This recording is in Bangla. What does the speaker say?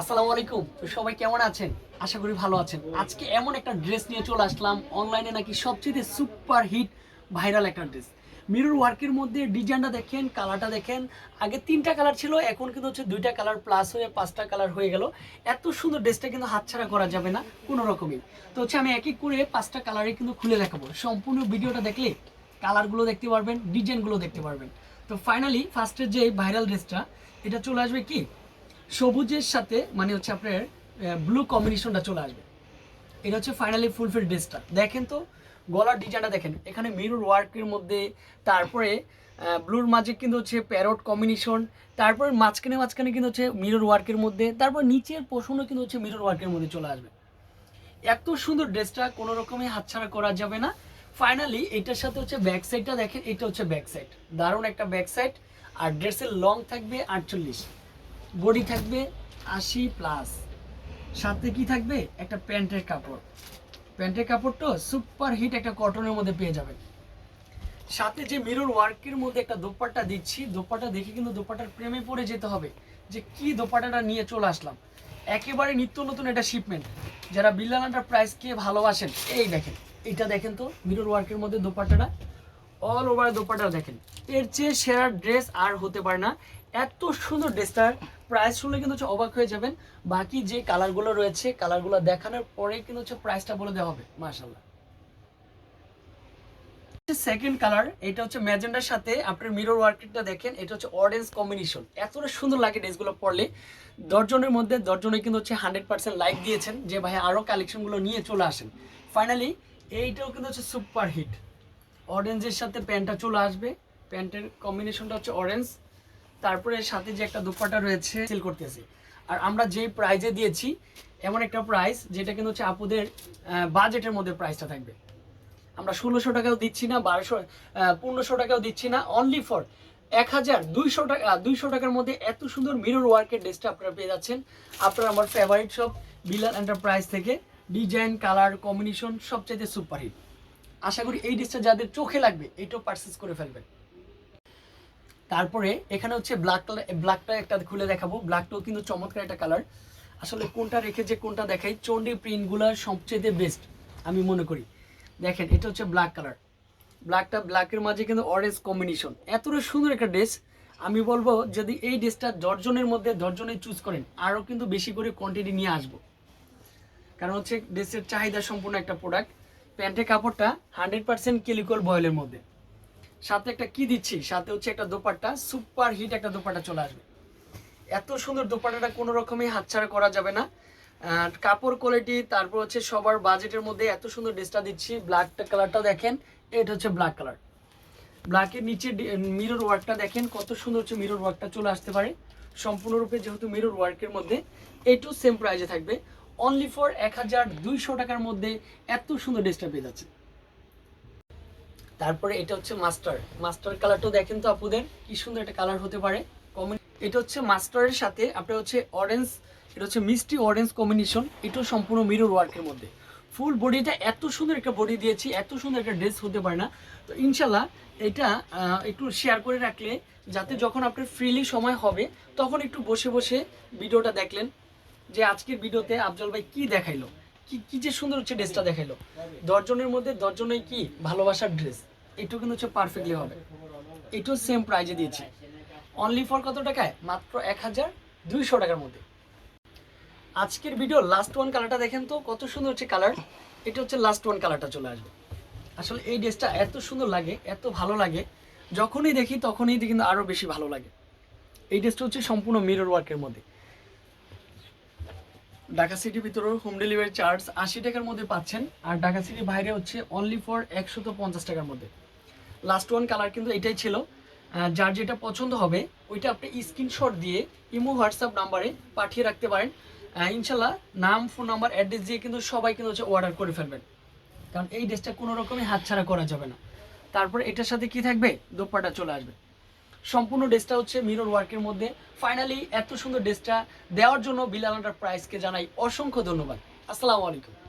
আসসালামু আলাইকুম। সবাই কেমন আছেন? আশা করি ভালো আছেন। আজকে এমন একটা ড্রেস নিয়ে চলে আসলাম। অনলাইনে নাকি সবচেয়ে সুপার হিট ভাইরাল একটা ড্রেস। মিরর ওয়ার্কের মধ্যে ডিজাইনটা দেখেন, কালারটা দেখেন। আগে তিনটা কালার ছিল, এখন কিন্তু হচ্ছে দুইটা কালার প্লাস হয়ে পাঁচটা কালার হয়ে গেল। এত সুন্দর ড্রেসটা কিন্তু হাতছাড়া করা যাবে না কোনো রকমই। তো হচ্ছে আমি এক এক করে পাঁচটা কালারে কিন্তু খুলে দেখাবো। সম্পূর্ণ ভিডিওটা দেখলে কালারগুলো দেখতে পারবেন, ডিজাইনগুলো দেখতে পারবেন। তো ফাইনালি ফার্স্টের যে ভাইরাল ড্রেসটা, এটা চলে আসবে কি? সবুজের সাথে মানে হচ্ছে আপনার ব্লু কম্বিনেশনটা চলে আসবে। এটা হচ্ছে ফাইনালি ফুলফিল ড্রেসটা দেখেন তো, গলার ডিজাইনটা দেখেন। এখানে মিরর ওয়ার্কের মধ্যে, তারপরে ব্লুর মাঝে কিন্তু হচ্ছে প্যারট কম্বিনেশন তারপরে মাঝখানে মাঝখানে কিন্তু হচ্ছে মিরর ওয়ার্কের মধ্যে, তারপর নিচের পোষণও কিন্তু হচ্ছে মিরর ওয়ার্কের মধ্যে চলে আসবে। এত সুন্দর ড্রেসটা কোনো রকমই হাতছাড়া করা যাবে না। ফাইনালি এটার সাথে হচ্ছে ব্যাক সাইডটা দেখেন, এটা হচ্ছে ব্যাক সাইড দারুণ একটা ব্যাক সাইড আর ড্রেসের লং থাকবে আটচল্লিশ। বডি থাকবে আশি প্লাস। সাথে কি থাকবে? একটা প্যান্টের কাপড়। প্যান্টের কাপড়টা সুপার হিট একটা কটনের মধ্যে পেয়ে যাবেন। সাথে যে মিরর ওয়ার্কের মধ্যে একটা দোপাট্টা দিচ্ছি, দোপাট্টা দেখে কিন্তু দোপাট্টার প্রেমে পড়ে যেতে হবে যে কি দোপাট্টাটা নিয়ে চলে আসলাম। একেবারে নিত্য নতুন একটা শিপমেন্ট যারা বিল্লানাটার প্রাইসকে ভালোবাসেন, এই দেখেন, এটা দেখেন তো মিরর ওয়ার্কের মধ্যে দোপাট্টাটা। অল ওভার দোপাট্টা দেখেন। এর চেয়ে সেরা ড্রেস আর হতে পারে না। এত সুন্দর ড্রেসটার প্রাইস শুনলে কিন্তু হচ্ছে অবাক হয়ে যাবেন। বাকি যে কালারগুলো রয়েছে কালারগুলো দেখানোর পরে কিন্তু হচ্ছে প্রাইসটা বলে দেওয়া হবে মার্শাল্লাহ সেকেন্ড কালার এটা হচ্ছে ম্যাজেন্ডার সাথে আপনার মিরর ওয়ার্কটা দেখেন, এটা হচ্ছে অরেঞ্জ কম্বিনেশন এতটা সুন্দর লাগে ড্রেসগুলো পরলে। দশজনের মধ্যে দশজনে কিন্তু হচ্ছে হান্ড্রেড পার্সেন্ট লাইক দিয়েছেন যে, ভাই আরও কালেকশনগুলো নিয়ে চলে আসেন। ফাইনালি এইটাও কিন্তু হচ্ছে সুপার হিট অরেঞ্জের সাথে প্যান্টটা চলে আসবে। প্যান্টের কম্বিনেশনটা হচ্ছে অরেঞ্জ তারপরে সাথে যে একটা দুপাটা রয়েছে সেল করতেছি। আর আমরা যে প্রাইজে দিয়েছি, এমন একটা প্রাইস যেটা কিন্তু হচ্ছে আপুদের বাজেটের মধ্যে প্রাইসটা থাকবে। আমরা ষোলোশো টাকাও দিচ্ছি না, বারোশো পনেরোশো টাকাও দিচ্ছি না অনলি ফর এক হাজার দুইশো টাকা দুইশো টাকার মধ্যে এত সুন্দর মিরর ওয়ার্কের ড্রেসটা আপনারা পেয়ে যাচ্ছেন। আপনারা আমার ফেভারিট সব বিলাল এন্টারপ্রাইজ থেকে। ডিজাইন কালার কম্বিনেশন সবচাইতে সুপার হিট আশা করি এই ড্রেসটা যাদের চোখে লাগবে, এটাও পারচেস করে ফেলবেন। তারপরে এখানে হচ্ছে ব্ল্যাক কালার ব্ল্যাকটা একটা খুলে দেখাবো। ব্ল্যাকটাও কিন্তু চমৎকার একটা কালার আসলে কোনটা রেখে যে কোনটা দেখাই চন্ডি প্রিন্টগুলো সবচেয়ে বেস্ট আমি মনে করি। দেখেন, এটা হচ্ছে ব্ল্যাক কালার ব্ল্যাকটা ব্ল্যাকের মাঝে কিন্তু অরেঞ্জ কম্বিনেশন এতটা সুন্দর একটা ড্রেস আমি বলব, যদি এই ড্রেসটা দশজনের মধ্যে দশজনে চুজ করেন আরও কিন্তু বেশি করে কোয়ান্টিটি নিয়ে আসব। কারণ হচ্ছে ড্রেসের চাহিদা সম্পূর্ণ একটা প্রোডাক্ট প্যান্টের কাপড়টা হান্ড্রেড পার্সেন্ট কেলিকল বয়েলের মধ্যে। সাথে একটা কি দিচ্ছি? সাথে হচ্ছে একটা দোপাট্টা সুপার হিট একটা দোপাট্টা চলে আসবে। এত সুন্দর দোপাট্টাটা কোনো রকমই হাতছাড়া করা যাবে না। আর কাপড় কোয়ালিটি তারপর হচ্ছে সবার বাজেটের মধ্যে এত সুন্দর ড্রেসটা দিচ্ছি। ব্ল্যাকটা কালারটা দেখেন এটা হচ্ছে ব্ল্যাক কালার ব্ল্যাকের নিচে মিরর ওয়ার্কটা দেখেন, কত সুন্দর হচ্ছে মিরর ওয়ার্কটা চলে আসতে পারে। সম্পূর্ণরূপে যেহেতু মিরর ওয়ার্কের মধ্যে এটু সেম প্রাইজে থাকবে। অনলি ফর এক হাজার দুইশো টাকার মধ্যে এত সুন্দর ড্রেসটা পেয়ে যাচ্ছে তারপরে এটা হচ্ছে মাস্টার। মাস্টার কালারটাও দেখেন তো আপুদের, কি সুন্দর একটা কালার হতে পারে। এটা হচ্ছে মাস্টারের সাথে, আপনার হচ্ছে অরেঞ্জ এটা হচ্ছে মিষ্টি অরেঞ্জ কম্বিনেশন এটাও সম্পূর্ণ মিরর ওয়ার্কের মধ্যে। ফুল বডিটা এত সুন্দর একটা বডি দিয়েছি, এত সুন্দর একটা ড্রেস হতে পারে না। তো ইনশাল্লাহ এটা একটু শেয়ার করে রাখলে, যাতে যখন আপনার ফ্রিলি সময় হবে, তখন একটু বসে বসে ভিডিওটা দেখলেন যে আজকের ভিডিওতে আফজল ভাই কি দেখাইলো, কি কি যে সুন্দর হচ্ছে ড্রেসটা দেখাইলো। দশজনের মধ্যে দশজনের কি ভালোবাসার ড্রেস এটাও কিন্তু হচ্ছে পারফেক্টলি হবে। এটাও সেম প্রাইজে দিয়েছি। অনলি ফর কত টাকায়? মাত্র এক হাজার দুইশো টাকার মধ্যে। আজকের ভিডিও লাস্ট ওয়ান কালারটা দেখেন তো, কত সুন্দর হচ্ছে কালার এটা হচ্ছে লাস্ট ওয়ান কালারটা চলে আসবে। আসলে এই ড্রেসটা এত সুন্দর লাগে, এত ভালো লাগে। যখনই দেখি, তখনই কিন্তু আরও বেশি ভালো লাগে। এই ড্রেসটা হচ্ছে সম্পূর্ণ মিরর ওয়ার্কের মধ্যে। ঢাকা সিটির ভিতরে হোম ডেলিভারি চার্জ আশি টাকার মধ্যে পাচ্ছেন। আর ঢাকা সিটির বাইরে হচ্ছে অনলি ফর পঞ্চাশ টাকার মধ্যে। লাস্ট ওয়ান কালার কিন্তু এটাই ছিল। যার যেটা পছন্দ হবে, ওইটা আপনি স্ক্রিনশট দিয়ে ইমো হোয়াটসঅ্যাপ নাম্বারে পাঠিয়ে রাখতে পারেন। ইনশাল্লাহ নাম ফোন নাম্বার অ্যাড্রেস দিয়ে কিন্তু সবাই কিন্তু হচ্ছে অর্ডার করে ফেলবেন। কারণ এই ড্রেসটা কোনো রকমই হাতছাড়া করা যাবে না। তারপর এটার সাথে কি থাকবে? দোপাটা চলে আসবে। সম্পূর্ণ ড্রেসটা হচ্ছে মিরর ওয়ার্কের মধ্যে। ফাইনালি এত সুন্দর ড্রেসটা দেওয়ার জন্য বিলালাটার প্রাইসকে জানাই অসংখ্য ধন্যবাদ। আসসালামু আলাইকুম।